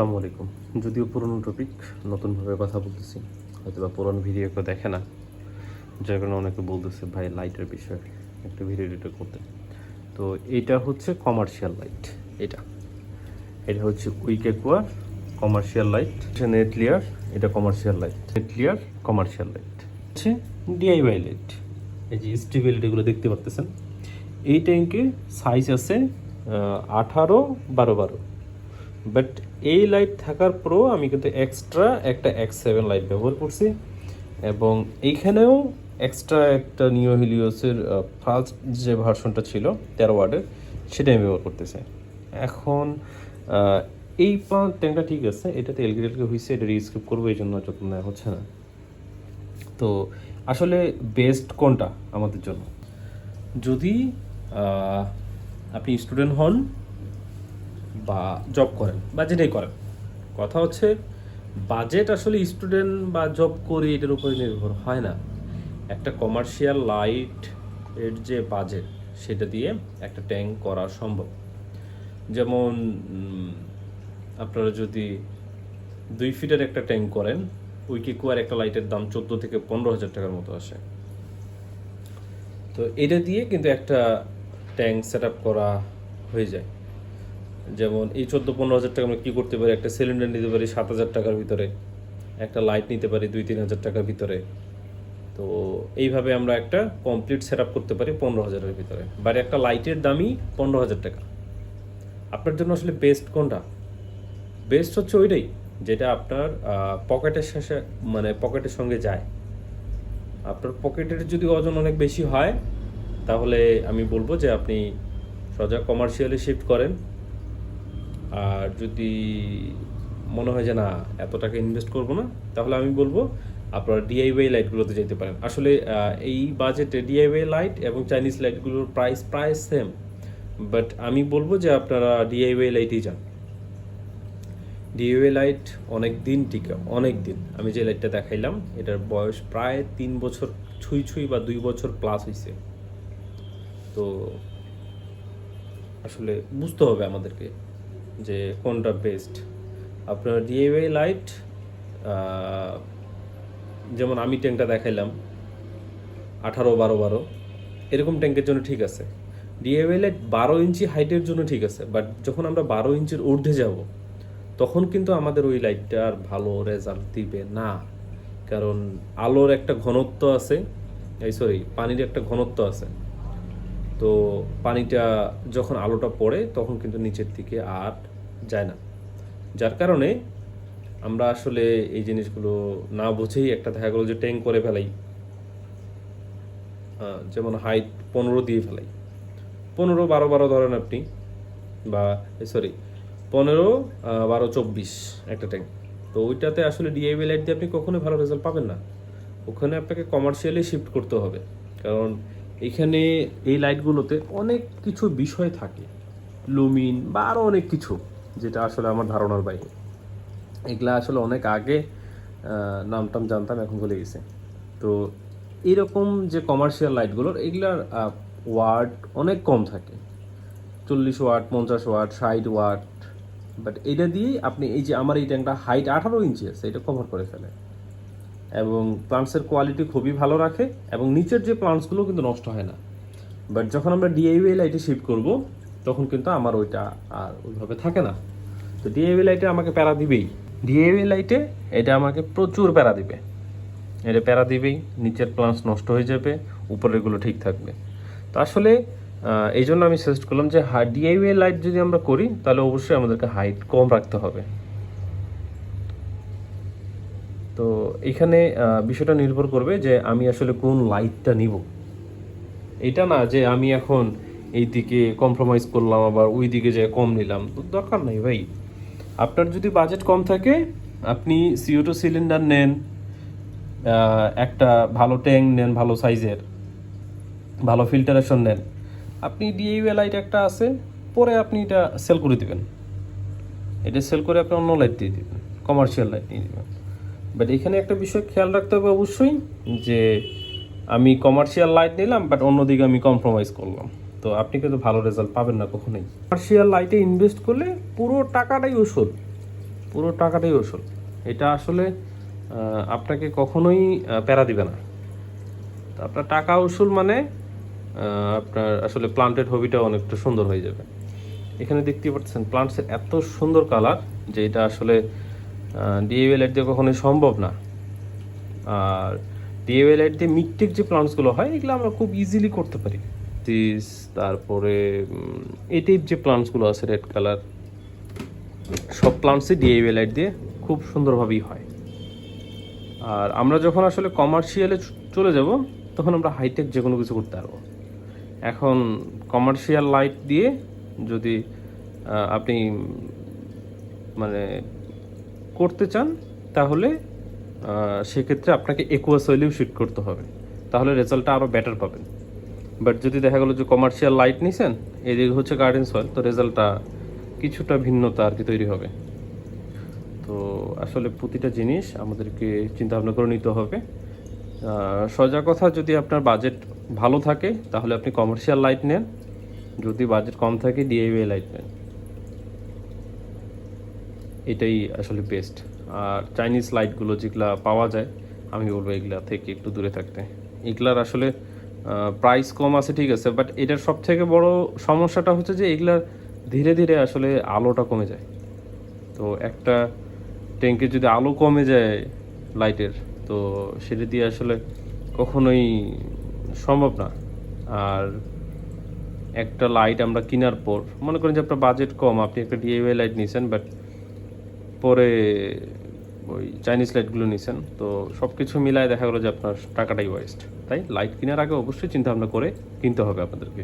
আসসালামু আলাইকুম। যদিও পুরনো টপিক নতুনভাবে কথা বলতেছি। হয়তো বা পুরনো ভিডিও কেউ দেখে না। যার কারণে অনেকে বলতেছে, ভাই লাইটের বিষয়ে, একটা ভিডিও এডিটর করতে। তো এটা হচ্ছে কমার্শিয়াল লাইট এটা। এটা হচ্ছে উইকেকুয়ার কমার্শিয়াল লাইট নেটলিয়ার এটা কমার্শিয়াল লাইট নেটলিয়ার কমার্শিয়াল লাইট হচ্ছে ডিআইওয়াই লাইট এই যে স্টেবিলিটিগুলো দেখতে পারতেছেন। এই ট্যাঙ্কে সাইজ আছে আঠারো, বারো বারো। বাট এই লাইট থাকার পরও আমি কিন্তু এক্সট্রা একটা এক্স সেভেন লাইট ব্যবহার করছি। এবং এইখানেও এক্সট্রা একটা নিও হিলিওসের ফার্স্ট যে ভার্সনটা ছিল, তেরো ওয়ার্ডের সেটা আমি ব্যবহার করতেছি। এখন এই ট্যাঙ্কটা ঠিক আছে, এটাতে এলগিরেলকে হয়েছে এটা রিস্কিপ করব, এই জন্য যত্ন নেওয়া হচ্ছে না। তো আসলে বেস্ট কোনটা আমাদের জন্য? যদি আপনি স্টুডেন্ট হন বা জব করেন বা যেটাই করেন। কথা হচ্ছে বাজেট আসলে স্টুডেন্ট বা জব করি এটার উপরে নির্ভর হয় না। একটা কমার্শিয়াল লাইটের যে বাজেট সেটা দিয়ে একটা ট্যাঙ্ক করা সম্ভব। যেমন আপনারা যদি দুই ফিটের একটা ট্যাঙ্ক করেন উইকিকুয়ার একটা লাইটের দাম চোদ্দ থেকে পনেরো হাজার টাকার মতো আসে। তো এটা দিয়ে কিন্তু একটা ট্যাঙ্ক সেট করা হয়ে যায়। যেমন এই চোদ্দ, পনেরো হাজার টাকা আমরা কী করতে পারি? একটা সিলিন্ডার নিতে পারি সাত হাজার টাকার ভিতরে, একটা লাইট নিতে পারি দুই, তিন হাজার টাকার ভিতরে। তো এইভাবে আমরা একটা কমপ্লিট সেট আপ করতে পারি পনেরো হাজারের ভিতরে। বাট একটা লাইটের দামই পনেরো হাজার টাকা। আপনার জন্য আসলে বেস্ট কোনটা? বেস্ট হচ্ছে ওইটাই, যেটা আপনার পকেটের শেষে মানে পকেটের সঙ্গে যায়। আপনার পকেটের যদি ওজন অনেক বেশি হয়, তাহলে আমি বলব যে আপনি সোজা কমার্শিয়ালি শিফট করেন। আর যদি মনে হয় যে না, এত টাকা ইনভেস্ট করব না, তাহলে আমি বলব আপনারা ডিআইওয়াই লাইটগুলোতে যেতে পারেন। আসলে এই বাজেটে ডিআইওয়াই লাইট এবং চাইনিজ লাইটগুলোর প্রাইস প্রায় সেম বাট আমি বলব যে আপনারা ডিআইওয়াই লাইটেই যান। ডিএওএ লাইট অনেক দিন টিকে, অনেক দিন। আমি যে লাইটটা দেখাইলাম, এটার বয়স প্রায় তিন বছর, ছুঁই ছুঁই বা দুই বছর প্লাস হয়েছে তো আসলে বুঝতে হবে আমাদেরকে। যে কোনটা বেস্ট আপনার ডিএওএ লাইট যেমন আমি ট্যাঙ্কটা দেখাইলাম, আঠারো বারো বারো, এরকম ট্যাঙ্কের জন্য ঠিক আছে। ডিএওএ লাইট বারো ইঞ্চি হাইটের জন্য ঠিক আছে বাট যখন আমরা বারো ইঞ্চির ঊর্ধ্বে যাব, তখন কিন্তু আমাদের ওই লাইটটা আর ভালো রেজাল্ট দিবে না। কারণ আলোর একটা ঘনত্ব আছে, এই সরি পানির একটা ঘনত্ব আছে। তো পানিটা যখন আলোটা পড়ে, তখন কিন্তু নিচের দিকে আর যায় না। যার কারণে আমরা আসলে এই জিনিসগুলো না বুঝেই একটা দেখা গেলো যে ট্যাঙ্ক করে ফেলাই। যেমন হাইট পনেরো দিয়ে ফেলাই। পনেরো, বারো বারো ধরেন আপনি বা সরি পনেরো বারো, চব্বিশ একটা ট্যাঙ্ক তো ওইটাতে আসলে ডিআইবি লাইট দিয়ে আপনি কখনোই ভালো রেজাল্ট পাবেন না। ওখানে আপনাকে কমার্শিয়ালি শিফট করতে হবে। কারণ এখানে এই লাইটগুলোতে অনেক কিছু বিষয় থাকে। লুমিন বা আরও অনেক কিছু। যেটা আসলে আমার ধারণার বাইরে। এগুলা আসলে অনেক আগে নাম টাম জানতাম, এখন ভুলে গেছে। তো এইরকম যে কমার্শিয়াল লাইটগুলোর এগুলার ওয়ার্ড অনেক কম থাকে। চল্লিশ ওয়াট পঞ্চাশ ওয়াট ষাট ওয়াট বাট এটা দিয়েই আপনি এই যে আমার এই ট্যাঙ্কটা হাইট আঠারো ইঞ্চি আছে এটা কভার করে ফেলে। এবং প্লান্টসের কোয়ালিটি খুবই ভালো রাখে, এবং নিচের যে প্লান্টসগুলো কিন্তু নষ্ট হয় না। বাট যখন আমরা ডিআইওএ লাইটে শিফট করব তখন কিন্তু আমার ওইটা আর ওইভাবে থাকে না। তো ডিআইওএ লাইটে আমাকে প্যারা দিবেই। ডিআইওএ লাইটে এটা আমাকে প্রচুর প্যারা দিবে। এটা প্যারা দিবেই, নিচের প্লান্টস নষ্ট হয়ে যাবে, উপরেরগুলো ঠিক থাকবে। তো আসলে এই জন্য আমি সাজেস্ট করলাম যে ডিআইওএ লাইট যদি আমরা করি, তাহলে অবশ্যই আমাদেরকে হাইট কম রাখতে হবে। তো এখানে বিষয়টা নির্ভর করবে যে আমি আসলে কোন লাইটটা নিব। এটা না যে আমি এখন এই দিকে কম্প্রোমাইজ করলাম, আবার ওই দিকে যে কম নিলাম। তো দরকার নাই ভাই। আপনার যদি বাজেট কম থাকে, আপনি সিওটো সিলিন্ডার নেন একটা ভালো ট্যাঙ্ক নেন, ভালো সাইজের ভালো ফিল্টারেশন নেন, আপনি ডিএইউএ লাইট একটা আছে, পরে আপনি এটা সেল করে দিবেন। এটা সেল করে আপনি অন্য লাইট দিয়ে দিবেন কমার্শিয়াল লাইট নিয়ে দিবেন বাট এখানে একটা বিষয় খেয়াল রাখতে হবে অবশ্যই, যে আমি কমার্শিয়াল লাইট নিলাম বাট অন্যদিকে আমি কম্প্রোমাইজ করলাম। তো আপনি কিন্তু ভালো রেজাল্ট পাবেন না কখনোই। কমার্শিয়াল লাইটে ইনভেস্ট করলে পুরো টাকাটাই ওষুধ পুরো টাকাটাই ওসুল এটা আসলে আপনাকে কখনোই প্যারা দিবে না। তো আপনার টাকা উসুল মানে আপনার আসলে প্লান্টেড হবিটা অনেকটা সুন্দর হয়ে যাবে। এখানে দেখতে পাচ্ছেন প্লান্টসের এত সুন্দর কালার যে এটা আসলে ডিএভি লাইট দিয়ে কখনোই সম্ভব না। আর ডিএভি লাইট দিয়ে মিকটেক যে প্লান্টসগুলো হয়, এগুলো আমরা খুব ইজিলি করতে পারি। দিস তারপরে এই টাইপ যে প্লান্টসগুলো আছে রেড কালার সব প্লান্টসই ডিএভি লাইট দিয়ে খুব সুন্দরভাবেই হয়। আর আমরা যখন আসলে কমার্শিয়ালে চলে যাব, তখন আমরা হাইটেক যে কোনো কিছু করতে পারব। এখন কমার্শিয়াল লাইট দিয়ে যদি আপনি মানে করতে চান, তাহলে সেক্ষেত্রে আপনাকে একুয়াস অয়েলেও শুট করতে হবে। তাহলে রেজাল্টটা আরও বেটার পাবেন। বাট যদি দেখা গেলো যে কমার্শিয়াল লাইট নিছেন এদিকে হচ্ছে গার্ডেন সয়েল তো রেজাল্টটা কিছুটা ভিন্নতা আর কি তৈরি হবে। তো আসলে প্রতিটা জিনিস আমাদেরকে চিন্তা ভাবনা করে নিতে হবে। সোজা কথা, যদি আপনার বাজেট ভালো থাকে, তাহলে আপনি কমার্শিয়াল লাইট নেন। যদি বাজেট কম থাকে ডিআইওয়াই লাইট নেন। এটাই আসলে বেস্ট আর চাইনিজ লাইটগুলো যেগুলা পাওয়া যায়, আমি বলব এগুলা থেকে একটু দূরে থাকতে। এগুলার আসলে প্রাইস কম আছে, ঠিক আছে বাট এটার সব থেকে বড় সমস্যাটা হচ্ছে যে এগুলার ধীরে ধীরে আসলে আলোটা কমে যায়। তো একটা ট্যাঙ্কে যদি আলো কমে যায় লাইটের তো সেটা দিয়ে আসলে কখনোই সম্ভব না। আর একটা লাইট আমরা কেনার পর, মনে করেন যে আপনার বাজেট কম, আপনি একটা ডিআইওয়াই লাইট নিয়েছেন বাট পরে ওই চাইনিজ লাইটগুলো নিছেন, তো সব কিছু মিলায় দেখা গেলো যে আপনার টাকাটাই ওয়েস্ট তাই লাইট কেনার আগে অবশ্যই চিন্তা ভাবনা করে কিনতে হবে আপনাদেরকে।